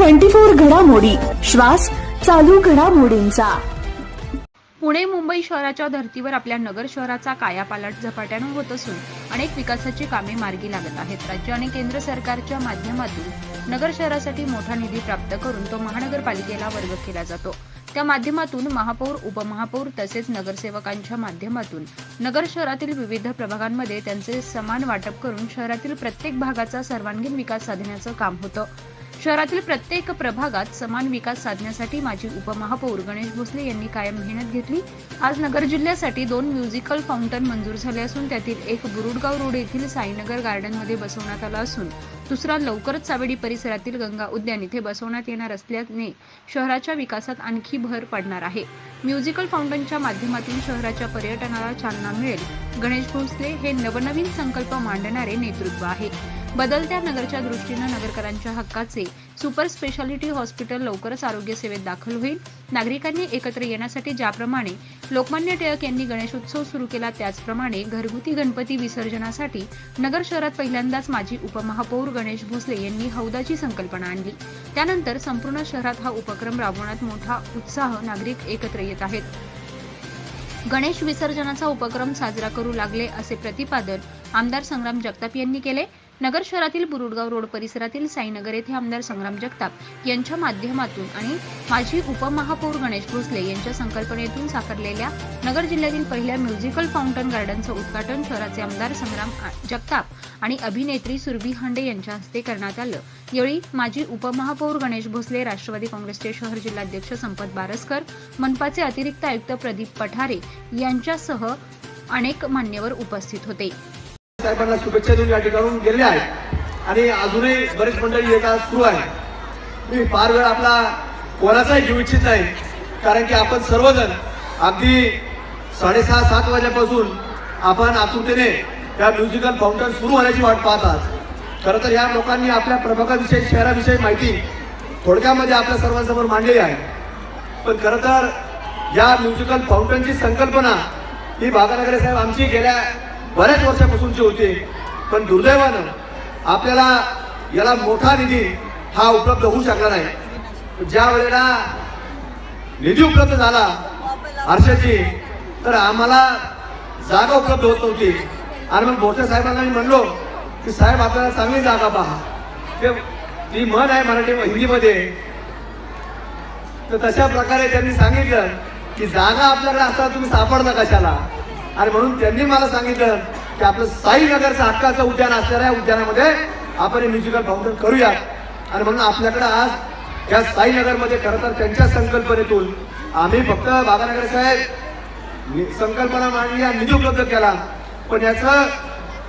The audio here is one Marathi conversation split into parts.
ट्वेंटी फोर घडामोडी. श्वास चालू घडामोडींचा. पुणे मुंबई शहराच्या धर्तीवर आपल्या नगर शहराचा कायापालट झपाट्यानं होत असून अनेक विकासाची कामे मार्गी लागत आहेत. राज्य आणि केंद्र सरकारच्या माध्यमातून नगर शहरासाठी मोठा निधी प्राप्त करून तो महानगरपालिकेला वर्ग केला जातो. त्या माध्यमातून महापौर उपमहापौर तसेच नगरसेवकांच्या माध्यमातून नगर शहरातील विविध प्रभागांमध्ये त्यांचे समान वाटप करून शहरातील प्रत्येक भागाचा सर्वांगीण विकास साधण्याचं काम होतं. शहरातील प्रत्येक प्रभागात समान विकास साधण्यासाठी माजी उपमहापौर गणेश भोसले यांनी कायम मेहनत घेतली. आज नगर जिल्ह्यासाठी दोन म्युझिकल फाउंटन मंजूर झाले असून त्यातील एक बुरुडगाव रोड येथील साईनगर गार्डनमध्ये बसवण्यात आला असून दुसरा लवकरच सावेडी परिसरातील गंगा उद्यान इथे बसवण्यात येणार असल्याने शहराच्या विकासात आणखी भर पडणार आहे. म्युझिकल फाउंटनच्या माध्यमातून शहराच्या पर्यटनाला चालना मिळेल. गणेश भोसले हे नवनवीन संकल्प मांडणारे नेतृत्व आहे. बदलत्या नगरच्या दृष्टीनं नगरकरांच्या हक्काचे सुपर स्पेशालिटी हॉस्पिटल लवकरच आरोग्य सेवेत दाखल होईल. नागरिकांनी एकत्र येण्यासाठी ज्याप्रमाणे लोकमान्य टिळक यांनी गणेशोत्सव सुरू केला त्याचप्रमाणे घरगुती गणपती विसर्जनासाठी नगर शहरात पहिल्यांदाच माजी उपमहापौर गणेश भोसले यांनी हौदाची संकल्पना आणली. त्यानंतर संपूर्ण शहरात हा उपक्रम राबवण्यात मोठा उत्साह नागरिक एकत्र येत आहेत. गणेश विसर्जनाचा उपक्रम साजरा करू लागले असे प्रतिपादन आमदार संग्राम जगताप यांनी केले. नगर शहरातील बुरुडगाव रोड परिसरातील साईनगर येथे आमदार संग्राम जगताप यांच्या माध्यमातून आणि माजी उपमहापौर गणेश भोसले यांच्या संकल्पनेतून साकारलेल्या नगर जिल्ह्यातील पहिल्या म्युझिकल फाउंटन गार्डनचं उद्घाटन शहराचे आमदार संग्राम जगताप आणि अभिनेत्री सुरभी हांडे यांच्या हस्ते करण्यात आलं. यावेळी माजी उपमहापौर गणेश भोसले राष्ट्रवादी काँग्रेसचे शहर जिल्हाध्यक्ष संपत बारसकर मनपाचे अतिरिक्त आयुक्त प्रदीप पठारे यांच्यासह अनेक मान्यवर उपस्थित होते. साहेबांना शुभेच्छा देऊन या ठिकाणून गेले आहेत. आणि अजूनही बरेच मंडळी येतात सुरू आहे मी फार वेळ आपला कोणाचाही घेऊ इच्छित नाही कारण की आपण सर्वजण अगदी साडेसहा सात वाजल्यापासून आपण आतुरतेने या म्युझिकल फाउंटन सुरू होण्याची वाट पाहतात खरं तर या लोकांनी आपल्या प्रभागाविषयी शहराविषयी माहिती थोडक्यामध्ये आपल्या सर्वांसमोर मांडलेली आहे. पण खरं तर या म्युझिकल फाउंटनची संकल्पना ही बागानगरे साहेब आमची गेल्या बऱ्याच वर्षापासूनचे होते पण दुर्दैवानं आपल्याला याला मोठा निधी हा उपलब्ध होऊ शकला नाही. ज्या वेळेला निधी उपलब्ध झाला हर्षाची तर आम्हाला जागा उपलब्ध होत नव्हती. आणि मग मोठ्या साहेबांना मी म्हणलो की साहेब आपल्याला चांगली जागा पहा. ते ती म्हण आहे मराठी हिंदीमध्ये. तर तशा प्रकारे त्यांनी सांगितलं की जागा आपल्याकडे असताना तुम्ही सापडता कशाला? आणि म्हणून त्यांनी मला सांगितलं की आपलं साईनगरचं हक्काचं उद्यान असलेल्या उद्यानामध्ये आपण हे म्युझिकल फाउंटन करूया आणि म्हणून आपल्याकडे आज या साईनगरमध्ये खरं तर त्यांच्या संकल्पनेतून आम्ही फक्त बाबानगर साहेब नि- संकल्पना मांडली निधी उपलब्ध केला. पण याचं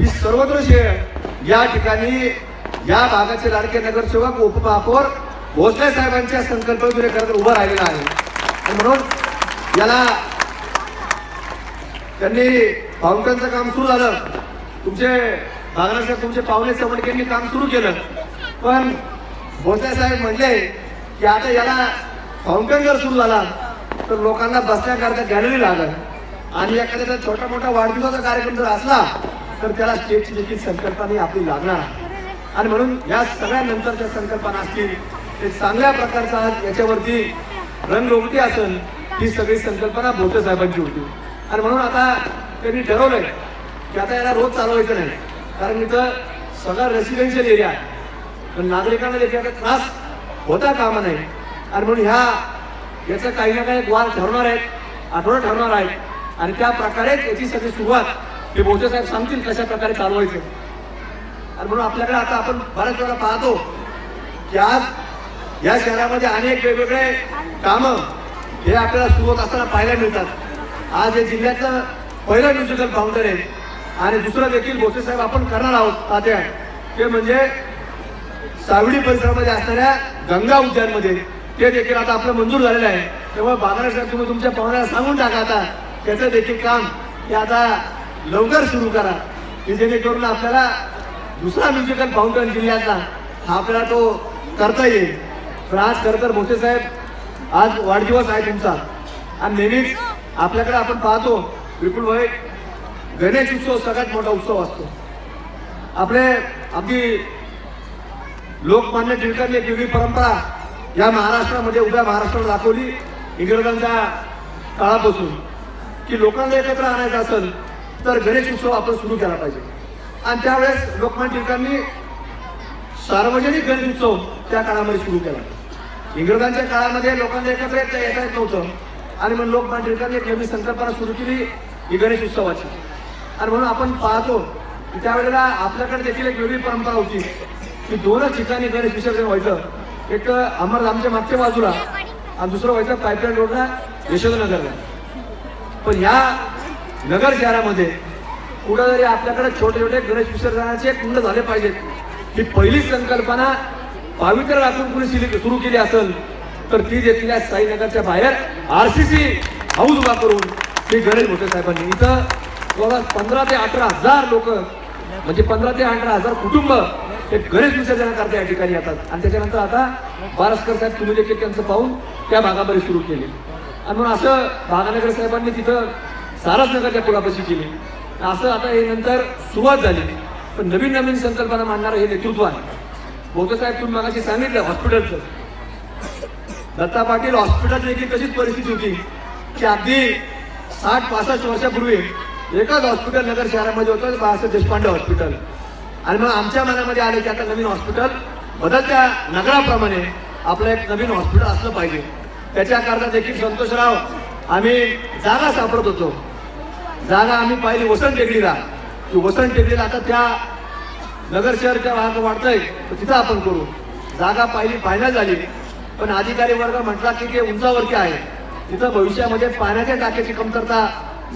ही सर्वत्र श्रेय या ठिकाणी या भागाचे लाडके नगरसेवक उपमहापौर भोसले साहेबांच्या संकल्पनेतून खरं तर उभं राहिलेलं आहे. आणि म्हणून याला त्यांनी फाउंटनचं काम सुरू झालं. तुमचे बागराच्या तुमचे पाहुणे समडकेंनी काम सुरू केलं. पण भोसले साहेब म्हणले की आता याला फाउंटन जर सुरू झाला तर लोकांना बसण्याकरता गॅलरी लागल. आणि एखाद्याचा छोटा मोठा वाढदिवसाचा कार्यक्रम जर असला तर त्याला स्टेजची देखील संकल्पना आपली लागणार. आणि म्हणून या सगळ्या नंतरच्या संकल्पना असतील ते चांगल्या प्रकारचा याच्यावरती याच्यावरती रंगरोगटी असेल ही सगळी संकल्पना भोटे साहेबांची होती. आणि म्हणून आता त्यांनी ठरवलंय की आता याला रोज चालवायचं नाही. कारण इथं सगळा रेसिडेन्शियल एरिया आहे. पण नागरिकांना त्याचा त्रास होता कामा नाही आणि म्हणून ह्या याचं काही ना काही ग्वार ठरवणार आहेत आठवडा ठरवणार आहेत. आणि त्या प्रकारे त्याची सगळी सुरुवात हे भोटे साहेब सांगतील कशा प्रकारे चालवायचं. आणि म्हणून आपल्याकडे आता आपण बऱ्याच वेळा पाहतो की आज या शहरामध्ये अनेक वेगवेगळे कामं हे आपल्याला सुरुवात असताना पाहायला मिळतात. आज हे जिल्ह्यातलं पहिलं म्युझिकल फाउंडर आहे. आणि दुसरं देखील भोसे साहेब आपण करणार आहोत आता ते म्हणजे सावडी परिसरामध्ये असणाऱ्या गंगा उद्यानमध्ये. ते देखील आता आपलं मंजूर झालेलं आहे. तेव्हा बाजारा साहेब तुम्ही तुमच्या पाहुण्याला सांगून टाका आता. त्याचं देखील काम ते आता लवकर सुरू करा. की जेणेकरून आपल्याला दुसरा म्युझिकल फाउंटन जिल्ह्यातला हा आपल्याला तो करता येईल. पण आज खरं तर मोठे साहेब आज वाढदिवस आहे तुमचा. आणि नेहमीच आपल्याकडे आपण पाहतो विपुल भाई गणेश उत्सव सगळ्यात मोठा उत्सव असतो. आपले अगदी लोकमान्य टिळकांनी एक वेगळी परंपरा या महाराष्ट्रामध्ये उभ्या महाराष्ट्राला दाखवली इंग्रजांच्या काळापासून. की लोकांना एकत्र आणायचं असेल तर गणेश उत्सव आपण सुरू केला पाहिजे. आणि त्यावेळेस लोकमान्य टिळकांनी सार्वजनिक गणेश उत्सव त्या काळामध्ये सुरू केला. इंग्रजांच्या काळामध्ये लोकांना एकत्र येता येत नव्हतं. आणि म्हणून लोकमान टिळकांनी एक नवीन संकल्पना सुरू केली ही गणेश उत्सवाची. आणि म्हणून आपण पाहतो की त्यावेळेला आपल्याकडे देखील एक वेगळी परंपरा होती. की दोनच ठिकाणी गणेश विसर्जन व्हायचं. एक अमर अमरधामच्या मागच्या बाजूला आणि दुसरं व्हायचं पाईपलाईन रोडला यशोदनगरला पण ह्या नगर शहरामध्ये कुठंतरी आपल्याकडे छोटे छोटे गणेश विसर्जनाचे कुंड झाले पाहिजेत. ही पहिली संकल्पना पावित्र्य राखून कुणी सुरू केली असेल तर ती देखील साईनगरच्या बाहेर आर सी सी हाऊस उभा करून ते गणेश भोटे साहेबांनी इथं जवळपास पंधरा ते अठरा हजार लोक म्हणजे पंधरा ते अठरा हजार कुटुंब ते गणेश विसर्जनाकरता या ठिकाणी येतात. आणि त्याच्यानंतर आता बारसकर साहेब तुम्ही देखील त्यांचं पाहून त्या भागामध्ये सुरू केले. आणि म्हणून असं भागानगर साहेबांनी तिथं सारसनगरच्या पुलापाशी केली. असं आता हे नंतर सुरुवात झाली. पण नवीन नवीन संकल्पना मांडणारं हे नेतृत्व आहे. बोलतो साहेब तुम्ही मागाशी सांगितलं हॉस्पिटलचं दत्ता पाटील हॉस्पिटल देखील तशीच परिस्थिती होती? की अगदी साठ पासष्ट वर्षापूर्वी एकच हॉस्पिटल नगर शहरामध्ये होतं बाळासाहेब देशपांडे हॉस्पिटल. आणि मग आमच्या मनामध्ये आलं की आता नवीन हॉस्पिटल बदलत्या नगराप्रमाणे आपलं एक नवीन हॉस्पिटल असलं पाहिजे. त्याच्याकरता देखील संतोषराव आम्ही जागा सापडत होतो. जागा आम्ही पाहिली वसंत टेकडीला. की वसंत टेकडीला आता त्या नगर शहरच्या भागात वाढतंय तर तिथं आपण करू. जागा पाहिली फायनल झाली. पण अधिकारी वर्ग म्हटला की ते उंचावरती आहे. तिथं भविष्यामध्ये पाण्याच्या टाक्याची कमतरता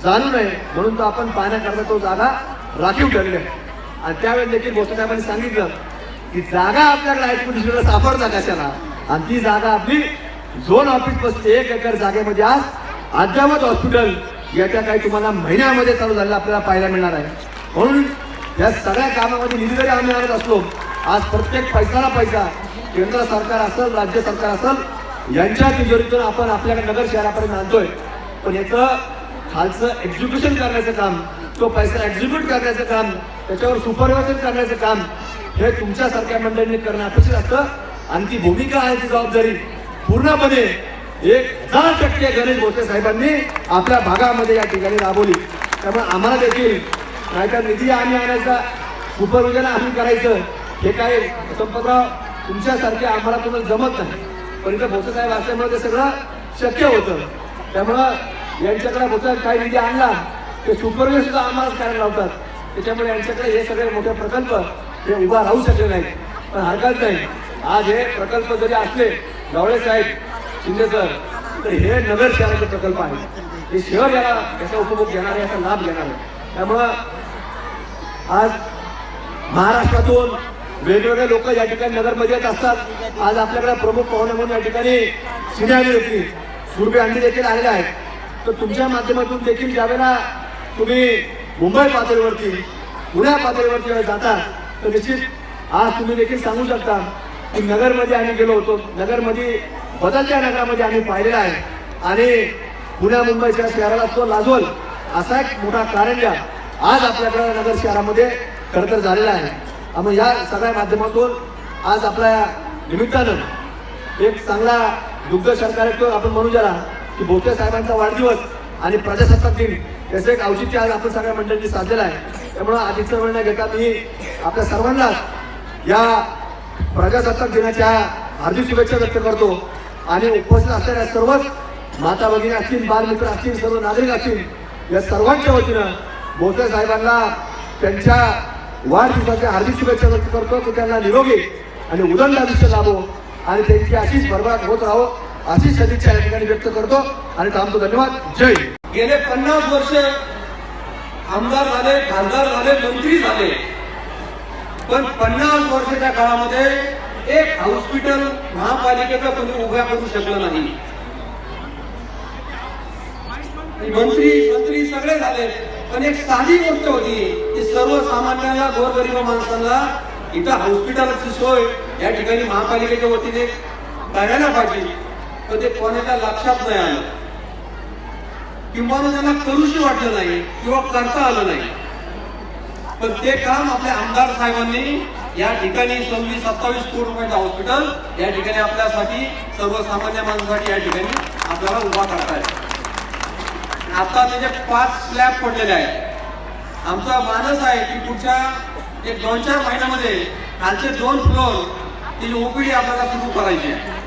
जाणू नये म्हणून तो आपण पाण्याकरता तो जागा राखीव ठरले आणि त्यावेळेस देखील गोसाबांनी साहेबांनी सांगितलं की जागा आपल्याकडे आहेत पण दुसरीकडे सापडता कशाला? आणि ती जागा आपली झोन ऑफिस बसते एक एकर जागेमध्ये आज अद्यावत हॉस्पिटल याच्या काही तुम्हाला महिन्यामध्ये चालू झालेलं आपल्याला पाहायला मिळणार आहे. म्हणून या सगळ्या कामामध्ये निधी जरी आम्ही आणत असलो आज प्रत्येक पैसाला पैसा केंद्र सरकार असेल राज्य सरकार असेल यांच्या तिजोरीतून आपण आपल्याकडे नगर शहरापर्यंत आणतोय पण याचं खालचं एक्झिक्युशन करण्याचं काम तो पैसा एक्झिक्यूट करण्याचं काम त्याच्यावर सुपरवायझर करण्याचं काम हे तुमच्यासारख्या मंडळीने करणं अपेक्षित असतं. आणि ती भूमिका आहे ती जबाबदारी. पूर्णपणे एक हजार टक्के गणेश भोसले साहेबांनी आपल्या भागामध्ये या ठिकाणी राबवली. त्यामुळे आम्हाला देखील नाहीतर निधी आम्ही आणायचा सुपरविजन आम्ही करायचं हे काय संपतराव तुमच्यासारखे आम्हाला तुम्हाला जमत नाही. पण इथं भोसेसाहेब असल्यामुळे ते सगळं शक्य होतं. त्यामुळं यांच्याकडे भोसले काही निधी आणला ते सुपरविजन सुद्धा आम्हालाच करायला लावतात. त्याच्यामुळे यांच्याकडे हे सगळे मोठे प्रकल्प हे उभा राहू शकले नाहीत. पण हरकत नाही. आज हे प्रकल्प जरी असले गावळे साहेब शिंदे सर तर हे नगर शहराचे प्रकल्प आहेत. हे शहर याला याचा उपभोग घेणार आहे याचा लाभ घेणार. आहे त्यामुळं आज महाराष्ट्रातून वेगवेगळे लोक या ठिकाणी नगरमध्ये येत असतात. आज आपल्याकडे प्रमुख पाहुणे म्हणून या ठिकाणी सिनेहानी होती. सुरभे अंडी देखील आलेले आहेत. तर तुमच्या माध्यमातून देखील ज्यावेळेला तुम्ही मुंबई पातळीवरती पुण्या पातळीवरती जेव्हा जाता तर निश्चित आज तुम्ही देखील सांगू शकता की नगरमध्ये आम्ही गेलो होतो. नगरमध्ये बदलत्या नगरामध्ये आम्ही पाहिलेला आहे. आणि पुण्या मुंबईच्या शहराला तो लाजवल असा एक मोठा कारंजा आज आपल्याकडे नगर शहरामध्ये खरं तर झालेला आहे. आम्ही या सगळ्या माध्यमातून आज आपल्या निमित्तानं एक चांगला दुग्ध सरकार आपण म्हणू ज्याला की भोसले साहेबांचा वाढदिवस आणि प्रजासत्ताक दिन याचं एक औचित्य आज आपण सगळ्या मंडळींनी साधलेलं आहे. त्यामुळं आदित्य वेळ न घेता मी आपल्या सर्वांनाच या प्रजासत्ताक दिनाच्या हार्दिक शुभेच्छा व्यक्त करतो. आणि उपस्थित असलेल्या सर्वच माता भगिनी असतील बालमित्र असतील सर्व नागरिक असतील या सर्वांच्या वतीनं भोसले साहेबांना त्यांच्या वाढदिवसाच्या हार्दिक शुभेच्छा व्यक्त करतो. की त्यांना निरोगी आणि उदंड आयुष्य लाभो आणि त्यांची अशीच भरभराट होत राहो अशीच सदिच्छा या ठिकाणी व्यक्त करतो. आणि थांबतो. धन्यवाद. जय गेले पन्नास वर्ष आमदार झाले खासदार झाले मंत्री झाले. पण पन्नास वर्षाच्या काळामध्ये एक हॉस्पिटल महापालिकेचा कोणी उभ्या करू शकलं नाही. मंत्री मंत्री सगळे झाले. पण एक साधी गोष्ट होती की सर्वसामान्याला गोरगरीब माणसांना इथं हॉस्पिटलची सोय या ठिकाणी महापालिकेच्या वतीने करायला पाहिजे. पण ते कोणाच्या लक्षात नाही आलं. किंवा त्यांना करूशी वाटलं नाही किंवा करता आलं नाही. पण ते काम आपल्या आमदार साहेबांनी या ठिकाणी सव्वीस सत्तावीस कोटी रुपयाचं हॉस्पिटल या ठिकाणी आपल्यासाठी सर्वसामान्य माणसासाठी या ठिकाणी आपल्याला उभा करतायत आता त्याचे पाच स्लॅब पडलेले आहेत. आमचा मानस आहे की पुढच्या एक दोन चार महिन्यामध्ये खालचे दोन फ्लोर ती ओपीडी आपल्याला सुरू करायची आहे.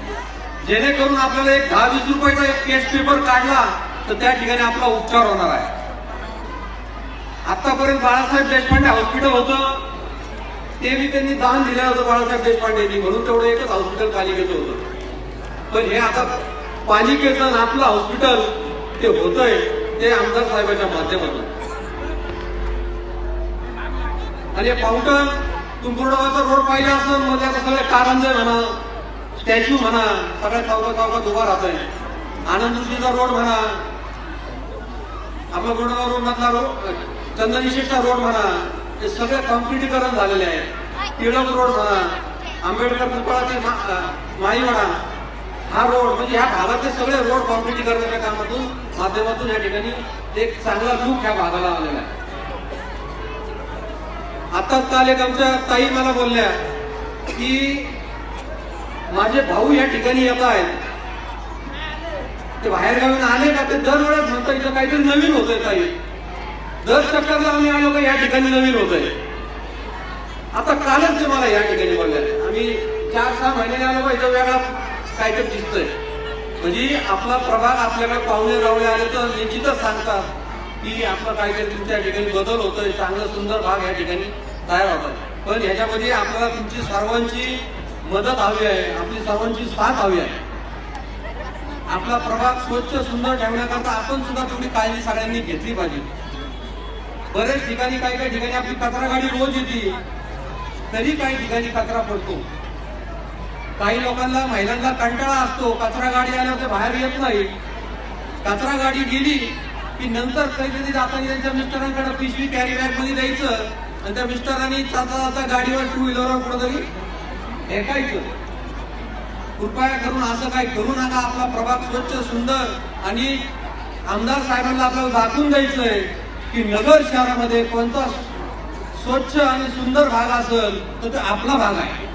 जेणेकरून आपल्याला एक दहा वीस रुपयाचा एक केस पेपर काढला तर त्या ठिकाणी आपला उपचार होणार आहे. आतापर्यंत बाळासाहेब देशपांडे हॉस्पिटल होतं. ते मी त्यांनी दान दिलं होतं बाळासाहेब देशपांडेंनी. म्हणून तेवढं एकच हॉस्पिटल पालिकेचं होतं. पण हे आता पालिकेचं आपलं हॉस्पिटल ते होतंय. ते आमदार साहेबांच्या माध्यमातून. आणि हे फाउंटन तुंबुर्डाचा रोड पाहिला असं मध्ये आता सगळे कारंजे म्हणा स्टॅच्यू म्हणा सगळ्या चौका चौकात उभा राहत आहे आनंदृष्टीचा रोड म्हणा आपला गुरुडा रोड मधला रोड चंदनिशेषचा रोड म्हणा हे सगळे कॉम्प्लिटीकरण झालेले आहे. टिळक रोड म्हणा आंबेडकर पुतळा ते म्हणा हा रोड म्हणजे ह्या भागातले सगळे रोड कॉम्प्लिटीकरणाच्या कामातून माध्यमातून या ठिकाणी एक चांगला लूक ह्या भागाला आलेला आहे. आताच काल एक आमच्या ताई मला बोलल्या की माझे भाऊ या ठिकाणी येत आहेत. ते बाहेर गावी आले का ते दरवेळेस म्हणतात इथं काहीतरी नवीन होतंय ताई. दर चक्करला आम्ही आलो का या ठिकाणी नवीन होतंय. आता कालच ते मला या ठिकाणी बोलले आम्ही चार सहा महिन्याने आलो का इथं वेगळा काय तर दिसतंय. म्हणजे आपला प्रभाग आपल्याकडे पाहुणे रावळे आले तर निश्चितच सांगतात की आपलं काहीतरी तुमच्या ठिकाणी बदल होतोय चांगलं सुंदर भाग या ठिकाणी तयार होतात पण ह्याच्यामध्ये आपल्याला तुमची सर्वांची मदत हवी आहे आपली सर्वांची साथ हवी आहे. आपला प्रभाग स्वच्छ सुंदर ठेवण्याकरता आपण सुद्धा तेवढी काळजी सगळ्यांनी घेतली पाहिजे. बरेच ठिकाणी काही काही ठिकाणी आपली कचरा गाडी रोज येते तरी काही ठिकाणी कचरा पडतो. काही लोकांना महिलांना कंटाळा असतो. कचरा गाडी आल्यावर ते बाहेर येत नाही. कचरा गाडी गेली की नंतर कधी जाताना त्यांच्या मिस्टरांकडे पिशवी कॅरी बॅगमध्ये द्यायचं आणि त्या मिस्टरांनी चालता जाता गाडीवर टू व्हीलरवर कुठेतरी फेकायचं. कृपया करून असं काही करू नका. आपला प्रभाग स्वच्छ सुंदर आणि आमदार साहेबांना आपल्याला दाखवून द्यायचंय की नगर शहरामध्ये कोणता स्वच्छ आणि सुंदर भाग असेल तर तो आपला भाग आहे.